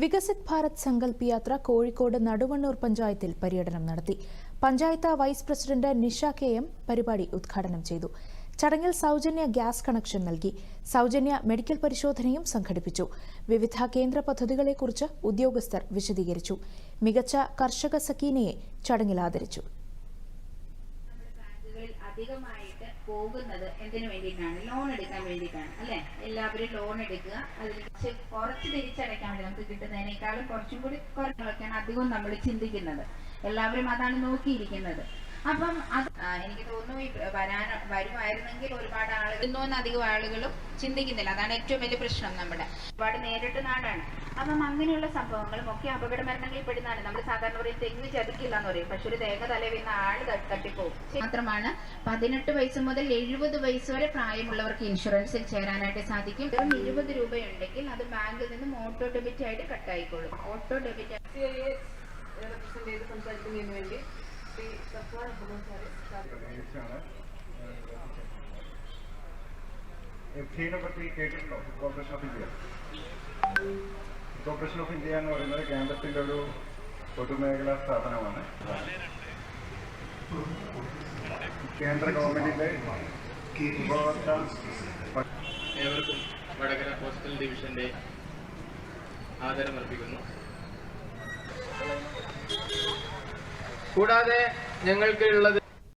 വികസിത് ഭാരത് സങ്കല്പ് യാത്ര കോഴിക്കോട് നടുവണ്ണൂർ പഞ്ചായത്തിൽ പര്യടനം നടത്തി. Panchayat vice president Nisha K M പരിപാടി ഉദ്ഘാടനം ചെയ്തു. ചടങ്ങിൽ സൗജന്യ ഗ്യാസ് കണക്ഷൻ നൽകി. സൗജന്യ മെഡിക്കൽ പരിശോധനയും സംഘടിപ്പിച്ചു. വിവിധ കേന്ദ്ര പദ്ധതികളെക്കുറിച്ച് ഉദ്യോഗസ്ഥർ വിശദീകരിച്ചു. മികച്ച കർഷക സക്കീനയെ ചടങ്ങിൽ ആദരിച്ചു. അധികമായിട്ട് പോകുന്നത് എന്തിനു വേണ്ടിയിട്ടാണ്? ലോൺ എടുക്കാൻ വേണ്ടിയിട്ടാണ് അല്ലെ? എല്ലാവരും ലോൺ എടുക്കുക. അതിൽ കുറച്ച് തിരിച്ചടയ്ക്കാൻ വേണ്ടി നമുക്ക് കിട്ടുന്നതിനേക്കാളും കുറച്ചും കൂടി കുറഞ്ഞൊക്കെയാണ് അധികവും നമ്മൾ ചിന്തിക്കുന്നത്. എല്ലാവരും അതാണ് നോക്കിയിരിക്കുന്നത്. അപ്പം അത് എനിക്ക് തോന്നുന്നു വരാൻ വരുമായിരുന്നെങ്കിൽ ഒരുപാട് ആളുകൾ അധികം ആളുകളും ചിന്തിക്കുന്നില്ല. അതാണ് ഏറ്റവും വലിയ പ്രശ്നം നമ്മുടെ. ഒരുപാട് നേരിട്ട് നാടാണ്. അപ്പം അങ്ങനെയുള്ള സംഭവങ്ങളും ഒക്കെ അപകട മരണങ്ങളിൽ പെടുന്നതാണ്. നമ്മൾ സാധാരണ പറയും തെങ്ങ് ചതിക്കില്ല എന്ന് പറയും. പക്ഷെ ഒരു തേങ്ങ തല വീണ ആൾ തട്ടിപ്പോകും മാത്രമാണ് പതിനെട്ട് വയസ്സ് മുതൽ എഴുപത് വയസ്സ് വരെ പ്രായമുള്ളവർക്ക് ഇൻഷുറൻസിൽ ചേരാനായിട്ട് സാധിക്കും. വെറും ഇരുപത് രൂപയുണ്ടെങ്കിൽ അത് ബാങ്കിൽ നിന്നും ഓട്ടോ ഡെബിറ്റ് ആയിട്ട് കട്ടായിക്കോളും ഓട്ടോ ഡെബിറ്റ് സംസാരിക്കുന്നതിന് വേണ്ടി? ശ്രീ പ്രത്യേകിച്ചാണ് എഫ്സിനെ പറ്റി കേട്ടിട്ടുണ്ടോ corporation of India corporation of India എന്ന് പറയുന്നത് കേന്ദ്രത്തിന്റെ ഒരു പൊതുമേഖലാ സ്ഥാപനമാണ് കേന്ദ്ര ഗവൺമെന്റിന്റെ ഉപഭോക്തൃ ഏവർക്കും വടകര പോസ്റ്റൽ ഡിവിഷന്റെ ആദരമർപ്പിക്കുന്നു കൂടാതെ ഞങ്ങൾക്ക് ഉള്ളത്